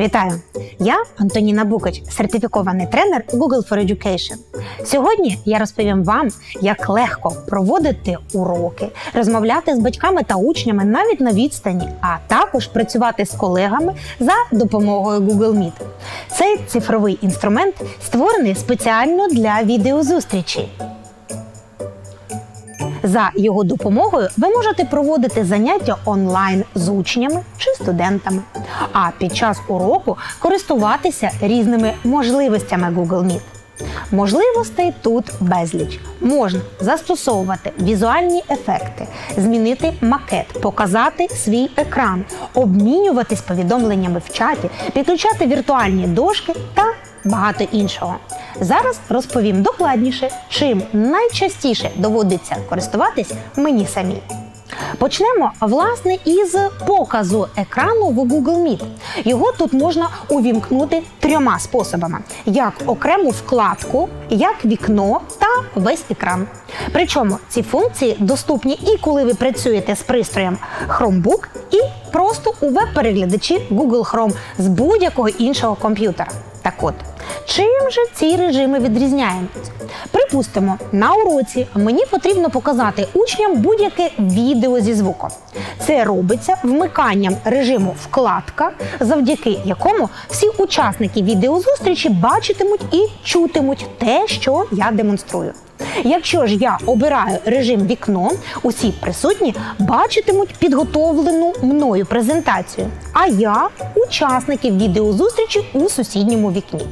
Вітаю! Я Антоніна Букач, сертифікований тренер Google for Education. Сьогодні я розповім вам, як легко проводити уроки, розмовляти з батьками та учнями навіть на відстані, а також працювати з колегами за допомогою Google Meet. Цей цифровий інструмент створений спеціально для відеозустрічей. За його допомогою ви можете проводити заняття онлайн з учнями чи студентами, а під час уроку користуватися різними можливостями Google Meet. Можливостей тут безліч. Можна застосовувати візуальні ефекти, змінити макет, показати свій екран, обмінюватись повідомленнями в чаті, підключати віртуальні дошки та багато іншого. Зараз розповім докладніше, чим найчастіше доводиться користуватись мені самій. Почнемо власне із показу екрану в Google Meet. Його тут можна увімкнути трьома способами: як окрему вкладку, як вікно та весь екран. Причому ці функції доступні і коли ви працюєте з пристроєм Chromebook, і просто у веб-переглядачі Google Chrome з будь-якого іншого комп'ютера. Так от, чим же ці режими відрізняються? Припустимо, на уроці мені потрібно показати учням будь-яке відео зі звуком. Це робиться вмиканням режиму вкладка, завдяки якому всі учасники відеозустрічі бачитимуть і чутимуть те, що я демонструю. Якщо ж я обираю режим вікно, усі присутні бачитимуть підготовлену мною презентацію, а я учасників відеозустрічі у сусідньому вікні.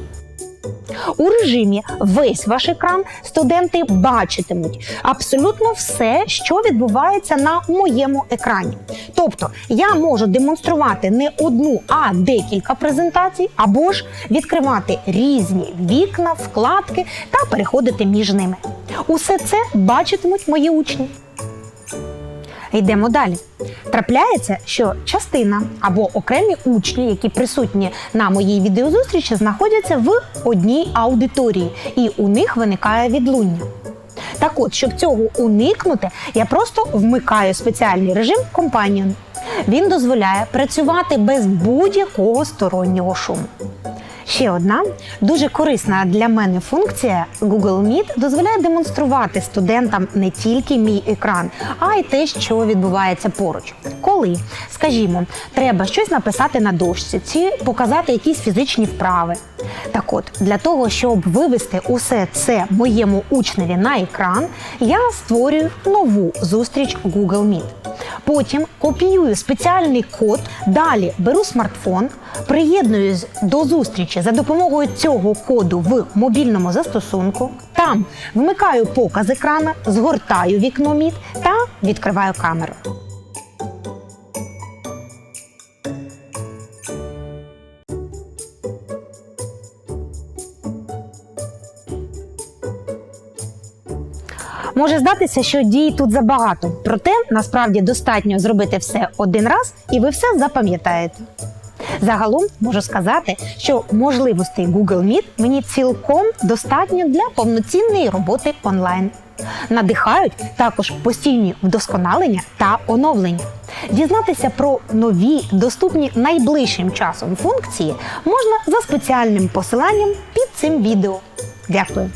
У режимі весь ваш екран студенти бачитимуть абсолютно все, що відбувається на моєму екрані. Тобто я можу демонструвати не одну, а декілька презентацій, або ж відкривати різні вікна, вкладки та переходити між ними. Усе це бачитимуть мої учні. Йдемо далі. Трапляється, що частина або окремі учні, які присутні на моїй відеозустрічі, знаходяться в одній аудиторії, і у них виникає відлуння. Так от, щоб цього уникнути, я просто вмикаю спеціальний режим Companion. Він дозволяє працювати без будь-якого стороннього шуму. Ще одна дуже корисна для мене функція Google Meet дозволяє демонструвати студентам не тільки мій екран, а й те, що відбувається поруч. Коли, скажімо, треба щось написати на дошці чи показати якісь фізичні вправи. Так от, для того, щоб вивести усе це моєму учневі на екран, я створюю нову зустріч Google Meet. Потім копіюю спеціальний код, далі беру смартфон, приєднуюсь до зустрічі за допомогою цього коду в мобільному застосунку. Там вмикаю показ екрана, згортаю вікно мід та відкриваю камеру. Може здатися, що дій тут забагато, проте насправді достатньо зробити все один раз, і ви все запам'ятаєте. Загалом можу сказати, що можливостей Google Meet мені цілком достатньо для повноцінної роботи онлайн. Надихають також постійні вдосконалення та оновлення. Дізнатися про нові, доступні найближчим часом функції можна за спеціальним посиланням під цим відео. Дякую!